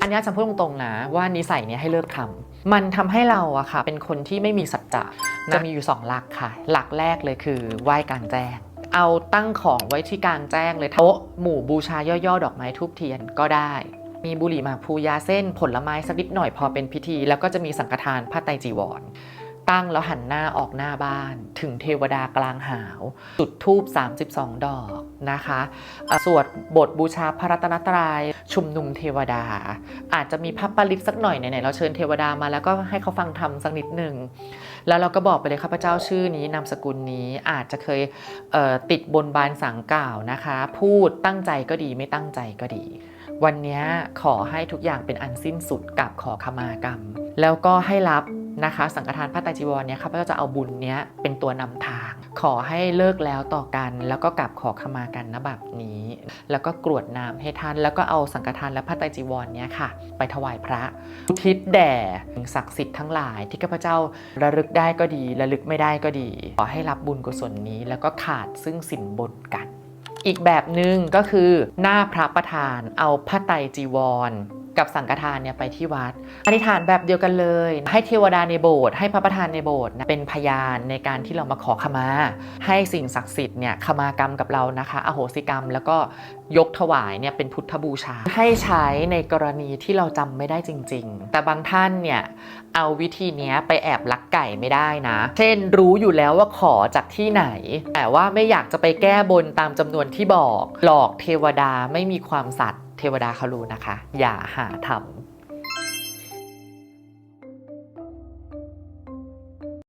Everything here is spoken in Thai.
อันนี้จะพูดตรงๆนะว่านิสัยเนี้ยให้เลิกทำมันทำให้เราอะค่ะ เป็นคนที่ไม่มีสัจจะจะมีอยู่สองหลักค่ะ หลักแรกเลยคือไหว้กลางแจ้งเอาตั้งของไว้ที่กลางแจ้งเลยโต๊ะหมู่บูชาย่อๆ ดอกไม้ทูบเทียนก็ได้ มีบุหรี่หมากพลูยาเส้นผลไม้สักนิดหน่อยพอเป็นพิธี แล้วก็จะมีสังฆทานผ้าไตรจีวร ตั้งแล้วหันหน้าออกหน้าบ้าน ถึงเทวดากลางหาว จุดทูบ32 ดอกนะคะ สวดบทบูชาพระรัตนตรัยชุมนุมเทวดา อาจจะมีพระปริตสักหน่อยไหนๆเราเชิญเทวดามาแล้วก็ให้เขาฟังธรรมสักนิดหนึ่ง แล้วเราก็บอกไปเลยข้าพเจ้าชื่อนี้นามสกุลนี้อาจจะเคยเติดบนบานสังกล่าวนะคะ พูดตั้งใจก็ดีไม่ตั้งใจก็ดีวันนี้ขอให้ทุกอย่างเป็นอันสิ้นสุดกับขอขมากรรม แล้วก็ให้รับ นะคะ สังฆทานพระไตรจีวรเนี่ยข้าพเจ้าจะเอาบุญเนี้ยเป็นตัวนำทาง ขอให้เลิกแล้วต่อกัน แล้วก็กลับขอขมากันนะแบบนี้ แล้วก็กรวดน้ำให้ท่าน แล้วก็เอาสังฆทานและพระไตรจีวรเนี้ยค่ะ ไปถวายพระ ทิศแด่ศักดิ์สิทธิ์ทั้งหลาย ที่ข้าพเจ้าระลึกได้ก็ดีระลึกไม่ได้ก็ดี ขอให้รับบุญกุศลนี้ แล้วก็ขาดซึ่งสินบนกันอีกแบบหนึ่งก็คือหน้าพระประธานเอาผ้าไตรจีวร กับสังฆทานเนี่ยไปที่วัด อธิษฐานแบบเดียวกันเลย ให้เทวดาในโบสถ์ให้พระประธานในโบสถ์เป็นพยานในการที่เรามาขอขมา ให้สิ่งศักดิ์สิทธิ์เนี่ยขมากรรมกับเรานะคะ อโหสิกรรมแล้วก็ยกถวายเนี่ยเป็นพุทธบูชา ให้ใช้ในกรณีที่เราจำไม่ได้จริง ๆ แต่บางท่านเนี่ยเอาวิธีนี้ไปแอบลักไก่ไม่ได้นะ เช่นรู้อยู่แล้วว่าขอจากที่ไหน แต่ว่าไม่อยากจะไปแก้บนตามจำนวนที่บอก หลอกเทวดาไม่มีความสัตย์ เทวดาเขารู้นะคะ อย่าหาทำ